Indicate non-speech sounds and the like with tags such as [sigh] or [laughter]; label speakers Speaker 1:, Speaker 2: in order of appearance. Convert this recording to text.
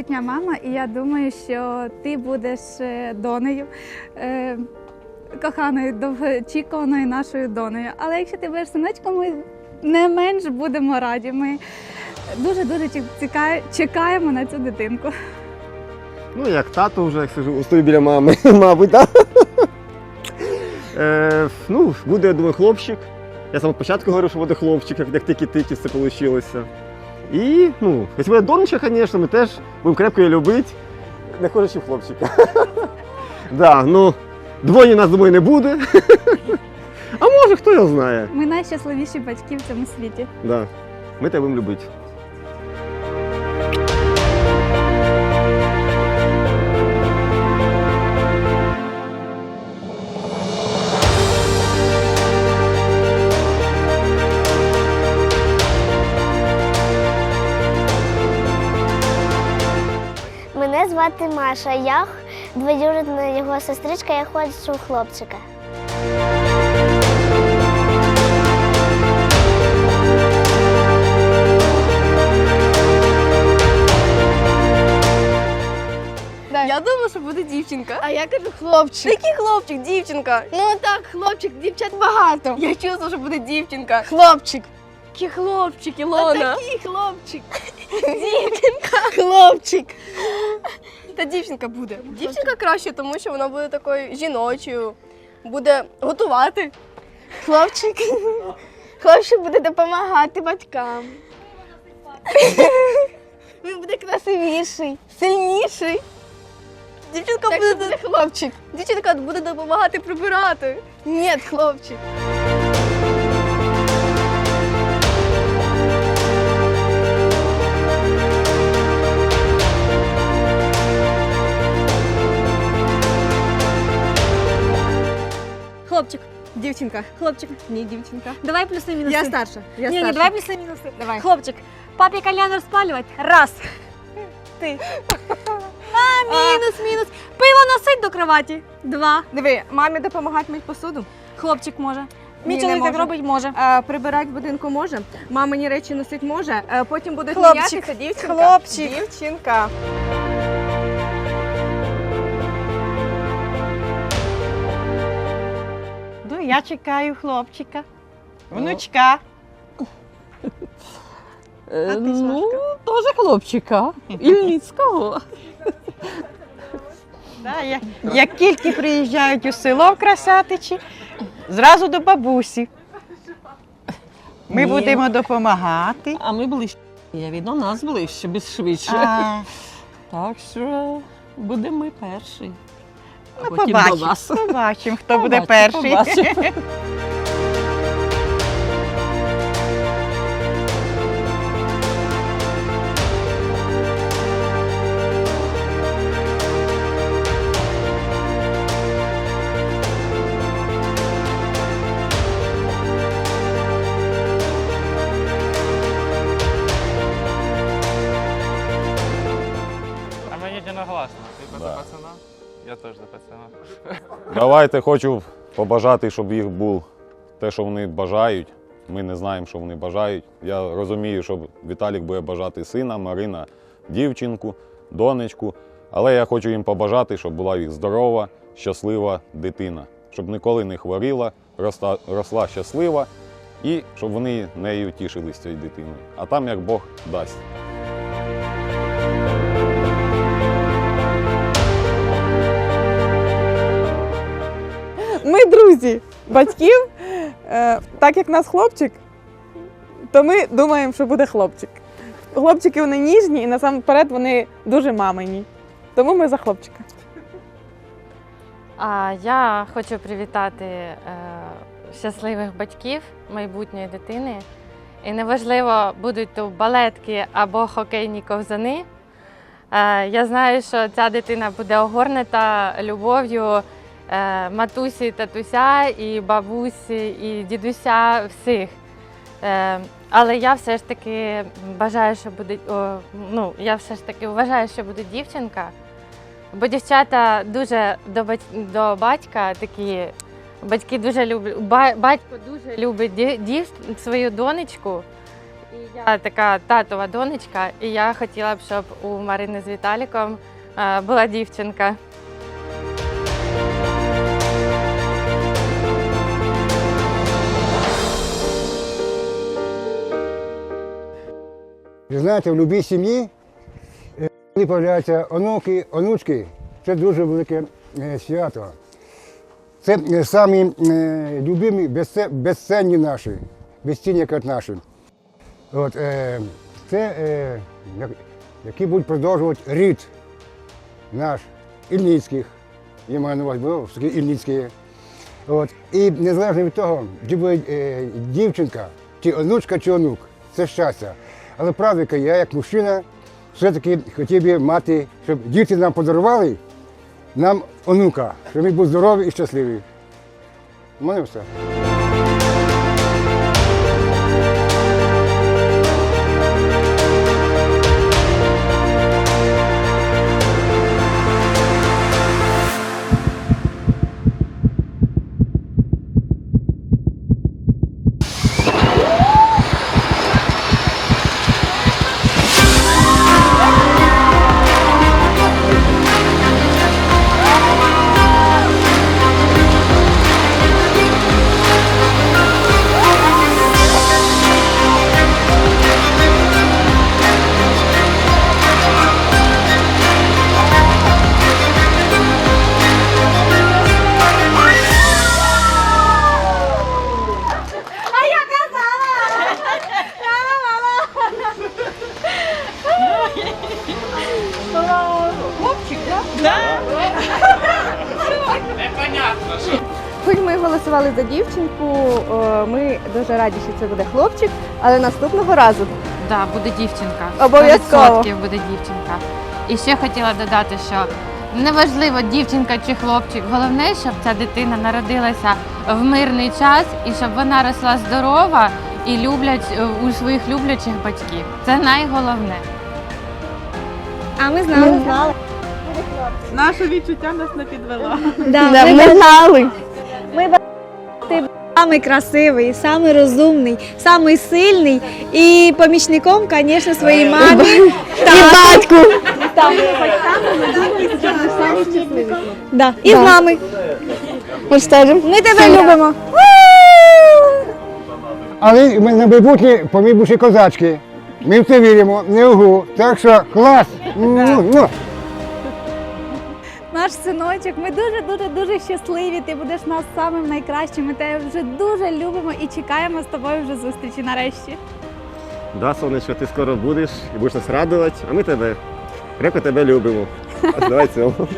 Speaker 1: Майбутня мама, і я думаю, що ти будеш е, донею, е, коханою, довгоочікуваною нашою донею. Але якщо ти будеш синочком, ми не менш будемо раді. Ми дуже-дуже чекаємо на цю дитинку.
Speaker 2: Ну, як тато вже як сижу, стою біля мами, [laughs] мабуть, так? Е, ну, буде, я думаю, хлопчик. Я з самого початку говорив, що буде хлопчик, як тільки-тільки все вийшло. І, ну, якщо буде донечка, звісно, ми теж будемо крепко її любити, не хочучи хлопчика. [laughs] Да, ну, двоє нас, думаю, не буде. [laughs] А може, хто його знає.
Speaker 1: Ми найщасливіші батьки в цьому світі.
Speaker 2: Да. Ми тебе будемо любити.
Speaker 3: Звати Маша. Я двоюрідна його сестричка, я хочу хлопчика.
Speaker 4: Я думала, що буде дівчинка.
Speaker 5: А я кажу хлопчик.
Speaker 4: Який хлопчик, дівчинка?
Speaker 5: Ну так, хлопчик, дівчат багато.
Speaker 4: Я чувствувала, що буде дівчинка.
Speaker 5: Хлопчик.
Speaker 4: Який хлопчик, Ілона.
Speaker 5: Такий хлопчик. Дівчинка. Хлопчик.
Speaker 4: Та дівчинка буде. Дівчинка краще, тому що вона буде такою жіночою, буде готувати.
Speaker 5: Хлопчик. Хлопчик буде допомагати батькам. Він буде красивіший, сильніший.
Speaker 4: Дівчинка буде
Speaker 5: хлопчик.
Speaker 4: дівчинка буде допомагати прибирати.
Speaker 5: Ні, хлопчик.
Speaker 4: Дівчинка, хлопчик, ні, дівчинка.
Speaker 6: давай плюси мінуси.
Speaker 4: Я старша. Я
Speaker 6: Ні, ні,
Speaker 4: старша.
Speaker 6: давай плюси мінуси.
Speaker 4: Давай.
Speaker 6: Хлопчик, папі кальян розпалювати. Раз. Ти. А, мінус, мінус. Пиво носить до кроваті. Два.
Speaker 4: Диви, мамі допомагати мити посуду.
Speaker 6: Хлопчик може. Мій
Speaker 4: Ні, не
Speaker 6: чоловік так
Speaker 4: може.
Speaker 6: робить може.
Speaker 4: А, прибирати в будинку може, мамині речі носити може, а потім будуть
Speaker 6: Хлопчик,
Speaker 4: дівчинка.
Speaker 6: хлопчик.
Speaker 4: Дівчинка.
Speaker 7: Я чекаю хлопчика. Внучка.
Speaker 8: Е,
Speaker 7: ти,
Speaker 8: ну, теж хлопчика. Ільницького.
Speaker 7: Да, як тільки приїжджають у село в Красатичі, зразу до бабусі. Ми
Speaker 8: Ні.
Speaker 7: будемо допомагати.
Speaker 8: А ми ближче. Я від нас ближче, без швидше.
Speaker 7: А,
Speaker 8: Так що будемо ми перші. А
Speaker 7: ну,
Speaker 8: потім до
Speaker 7: побачимо,
Speaker 8: вас.
Speaker 7: побачимо, хто буде
Speaker 8: Побачимо,
Speaker 7: перший.
Speaker 8: побачимо.
Speaker 9: А мені. Ти за пацана? Я теж за пацана.
Speaker 10: Давайте хочу побажати, щоб їх був те, що вони бажають. Ми не знаємо, що вони бажають. Я розумію, що Віталік буде бажати сина, Марина дівчинку, донечку. Але я хочу їм побажати, щоб була їх здорова, щаслива дитина, щоб ніколи не хворіла, росла, росла щаслива і щоб вони нею тішились цією дитиною. А там як Бог дасть.
Speaker 11: Друзі батьків. Е, Так як нас хлопчик, то ми думаємо, що буде хлопчик. Хлопчики вони ніжні і насамперед вони дуже мамині. Тому ми за хлопчика.
Speaker 12: А я хочу привітати е, щасливих батьків майбутньої дитини. І неважливо, будуть то балетки або хокейні ковзани. Е, я знаю, що ця дитина буде огорнута любов'ю матусі, татуся, і бабусі, і дідуся всіх. Е, але я все ж таки бажаю, що буде ну, я все ж таки вважаю, що буде дівчинка. Бо дівчата дуже до, до батька такі. Батьки дуже люблять, батько дуже любить дів, свою донечку. І Я така татова донечка, і я хотіла б, щоб у Марини з Віталіком е, була дівчинка.
Speaker 13: Знаєте, в будь-якій сім'ї, е, коли з'являються онуки, онучки, це дуже велике е, свято. Це е, самі любимі, безцінні наші, безцінні як наші. От, це, які будуть продовжувати рід наш Ільницьких. Я маю на увазі, бо все-таки Ільницькі. От. І незалежно від того, чи буде дівчинка, чи онучка, чи онук, це щастя. Але правда, я як мужчина все-таки хотів би мати, щоб діти нам подарували нам онука, щоб він був здоровий і щасливий. У мене все.
Speaker 4: Дівчинку, ми дуже раді, що це буде хлопчик, але наступного разу
Speaker 12: Да, буде дівчинка.
Speaker 4: Обов'язково.
Speaker 12: буде дівчинка. І ще хотіла додати, що неважливо, дівчинка чи хлопчик, головне, щоб ця дитина народилася в мирний час і щоб вона росла здорова і люблять е, у своїх люблячих батьків. Це найголовне.
Speaker 1: А ми знали.
Speaker 11: Наше відчуття нас не підвело.
Speaker 1: Да, ми знали. Ми самий красивий, самий розумний, самий сильний і помічником, звісно, своїй мамі і [laughs] батьку. Да. І з нами. Ми скажемо. Ми тебе любимо.
Speaker 13: Але ми на майбутнє помібуші козачки. Ми в це віримо, не угу. Так що клас! Ну, ну.
Speaker 1: Наш синочок, ми дуже дуже дуже щасливі. Ти будеш нас самим найкращим. Ми тебе вже дуже любимо і чекаємо з тобою вже зустрічі нарешті.
Speaker 2: Да, сонечко, ти скоро будеш і будеш нас радувати, а ми тебе. Крепко тебе любимо. Давай цьому.